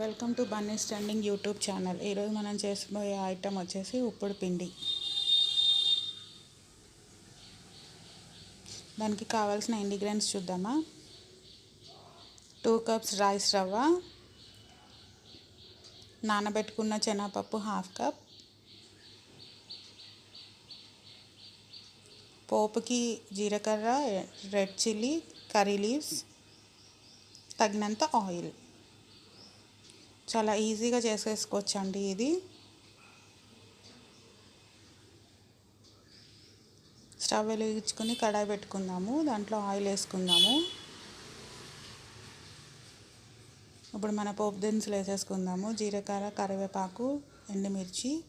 Welcome to Bunny standing YouTube channel. ఈరోజు మనం చేసిపోయే item వచ్చేసి ఉప్పుడు పిండి. దానికి కావాల్సిన ఇంగ్రీడియంట్స్ చూద్దామా? టూ కప్స్ రైస్ రవ్వ నానబెట్టుకున్న శనగపప్పు హాఫ్ కప్ పోపుకి జీలకర్ర రెడ్ చిల్లీ కర్రీ లీవ్స్ తగినంత ఆయిల్. చాలా ఈజీగా చేసేసుకోవచ్చు అండి ఇది. స్టవ్ వెలిగించుకొని కడాయి పెట్టుకుందాము దాంట్లో ఆయిల్ వేసుకుందాము. ఇప్పుడు మన పోపు దినుసులు వేసేసుకుందాము జీలకర్ర కరివేపాకు ఎండుమిర్చి.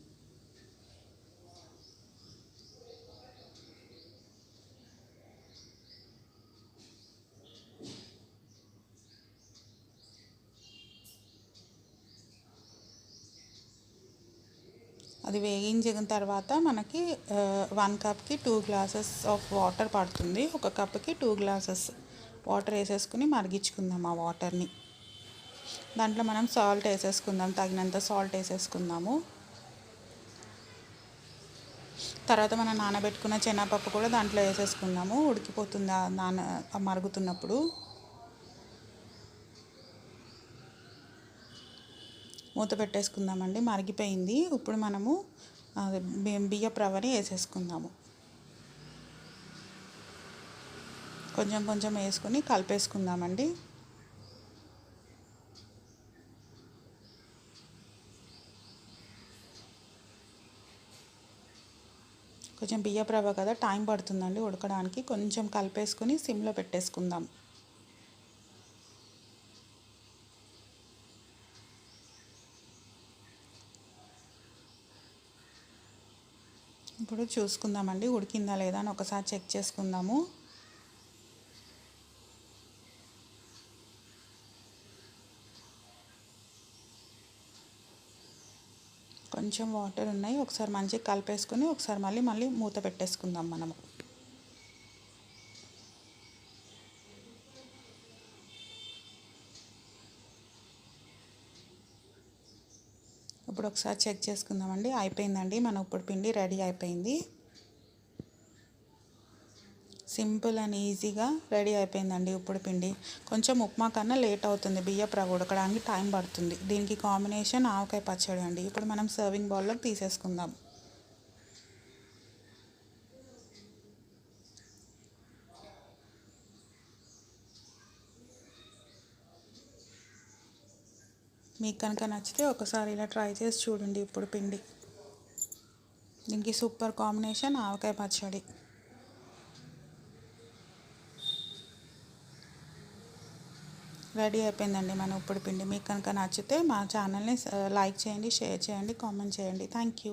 అది వేగించిన తర్వాత మనకి వన్ కప్కి టూ గ్లాసెస్ ఆఫ్ వాటర్ పడుతుంది. ఒక కప్కి టూ గ్లాసెస్ వాటర్ వేసేసుకుని మరిగించుకుందాం ఆ వాటర్ని దాంట్లో మనం సాల్ట్ వేసేసుకుందాం తగినంత సాల్ట్ వేసేసుకుందాము. తర్వాత మనం నానబెట్టుకున్న శనగపప్పు కూడా దాంట్లో వేసేసుకుందాము. ఉడికిపోతుంది నాన మరుగుతున్నప్పుడు. మూత పెట్టేసుకుందామండి. మరిగిపోయింది. ఇప్పుడు మనము బియ్యపు రవ్వని వేసేసుకుందాము. కొంచెం కొంచెం వేసుకొని కలిపేసుకుందామండి. కొంచెం బియ్యపు రవ్వ కదా టైం పడుతుందండి ఉడకడానికి. కొంచెం కలిపేసుకొని సిమ్లో పెట్టేసుకుందాం. ఇప్పుడు చూసుకుందామండి ఉడికిందా లేదా అని ఒకసారి చెక్ చేసుకుందాము. కొంచెం వాటర్ ఉన్నాయి ఒకసారి మంచిగా కలిపేసుకొని ఒకసారి మళ్ళీ మళ్ళీ మూత పెట్టేసుకుందాం మనము. ఇప్పుడు ఒకసారి చెక్ చేసుకుందామండి. అయిపోయిందండి. మన ఇప్పుడు పిండి రెడీ అయిపోయింది. సింపుల్ అండ్ ఈజీగా రెడీ అయిపోయిందండి ఉప్పుడు పిండి. కొంచెం ఉప్మా కన్నా లేట్ అవుతుంది. బియ్యపు రవ్వ ఉడకడానికి టైం పడుతుంది. దీనికి కాంబినేషన్ ఆవకాయ పచ్చడి అండి. ఇప్పుడు మనం సర్వింగ్ బౌల్లోకి తీసేసుకుందాం. మీకు కనుక నచ్చితే ఒకసారి ఇలా ట్రై చేసి చూడండి ఇప్పుడు పిండి. దీనికి సూపర్ కాంబినేషన్ ఆవకాయ పచ్చడి. రెడీ అయిపోయిందండి మన ఉప్పుడు పిండి. మీకు కనుక నచ్చితే మా ఛానల్ని లైక్ చేయండి షేర్ చేయండి కామెంట్ చేయండి. Thank you.